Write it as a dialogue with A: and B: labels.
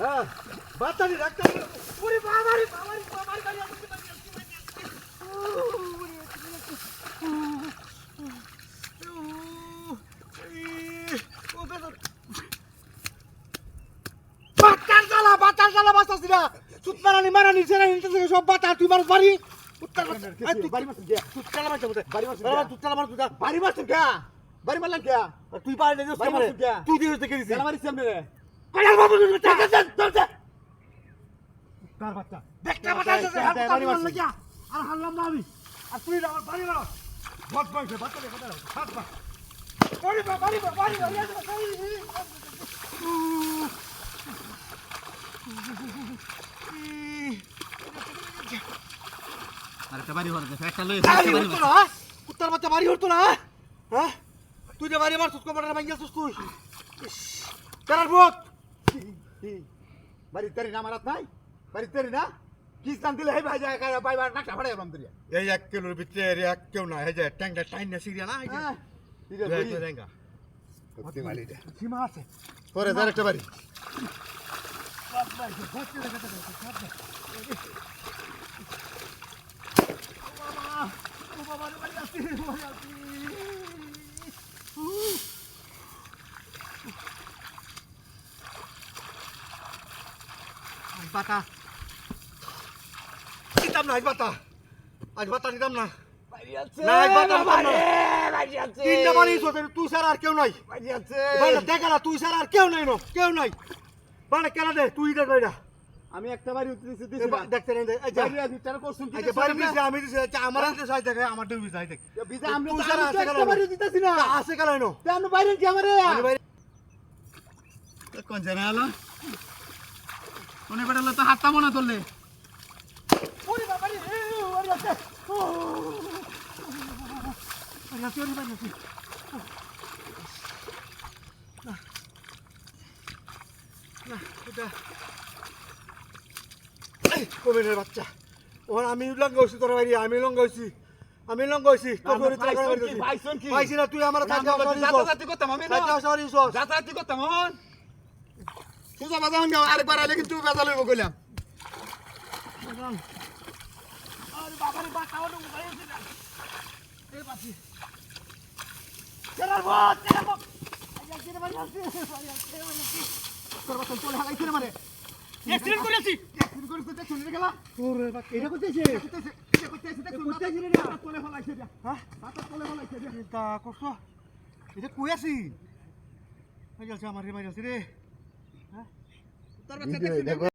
A: হ্যাঁ বাচ্চাটি ডাক্তার। ওরে বাবারে বাবারে বাবারে বাড়ি আসছে বাচ্চার জ্বালা বাচ্চার জ্বালা বাঁচাচ্ছি না। সুত মারানি মারানি সেরা সব বাচ্চা তুই মানুষ বাড়ি। উত্তর বাড়ি মারছিস কে তুই চালা মারছিস বাড়ি মারছিস তুই চালা মার বাড়ি মারছিস কে বাড়ি মারলাম কে? তুই বাড়ি দিছিস কে? মারে তুই দিছিস দেখে দিছিস মারিস সামনে বাচ্চা? বাচ্চা আর হাল্লাম না আমি। আর তুই আমার বাড়ি বাচ্চা বাড়ি বাড়ি বাড়ি বা
B: বাড়ি হওয়ার একটা লই
A: বাড়ি বাচ্চা হতো না হ্যাঁ? তুই যে বাড়ি মারছিস কমাটার ভাঙ গেছিস তুই। তার ভোট
B: बरी तरी ना मरत नाही बरी तरी ना किसान दिलं
A: हे भाज्या काय बाय बाय नाटा फडाय राम तरी हे एक किलो बिचे रे एक किलो ना
B: हे जे
A: टँगा
B: टाईन
A: सिरिया ना
B: हे जे
A: टँगा होती
B: माली दे ही मास
A: है पोरे जरा टबरी बाबा बाबा बाबा বাতা দিতাম না আজ বাতা আজ বাতা দিতাম না। তুই স্যার আর কেউ নাই। দেখা না তুই স্যার আর কেউ নাই কেউ নাই। কেন দে তুই দেখ
B: আমি একটা বাড়ি উঠতেছি
A: দেখতে আচ্ছা, আমার সাই দেখে আমার দিছে সাই দেখ।
B: আমি
A: তুই
B: তো
A: সারা
B: আমি তো
A: আছে
B: একটা বাড়ি দিতেছি না।
A: আছে কেন
B: আমি বাইরে কি আমারে। কোন জানা কোনে বেড়ালো তো হাতটা মনে
A: এই কমিনের বাচ্চা ওর আমি লঙ্গ হইছি তোর বাড়ি আমি লঙ্গ হইছি আমি লঙ্গ
B: কি?
A: পাইছি না তুই আমার
B: করতাম আমি যাতায়াতি করতাম সুজা বাজা হন আরেকবার আইলে কিন্তু বেজা লইব কইলাম।
A: এটা হ্যাঁ? কই আছি? আমার রে মাইজালছে রে।
B: তোর বাচ্চা দেখছিস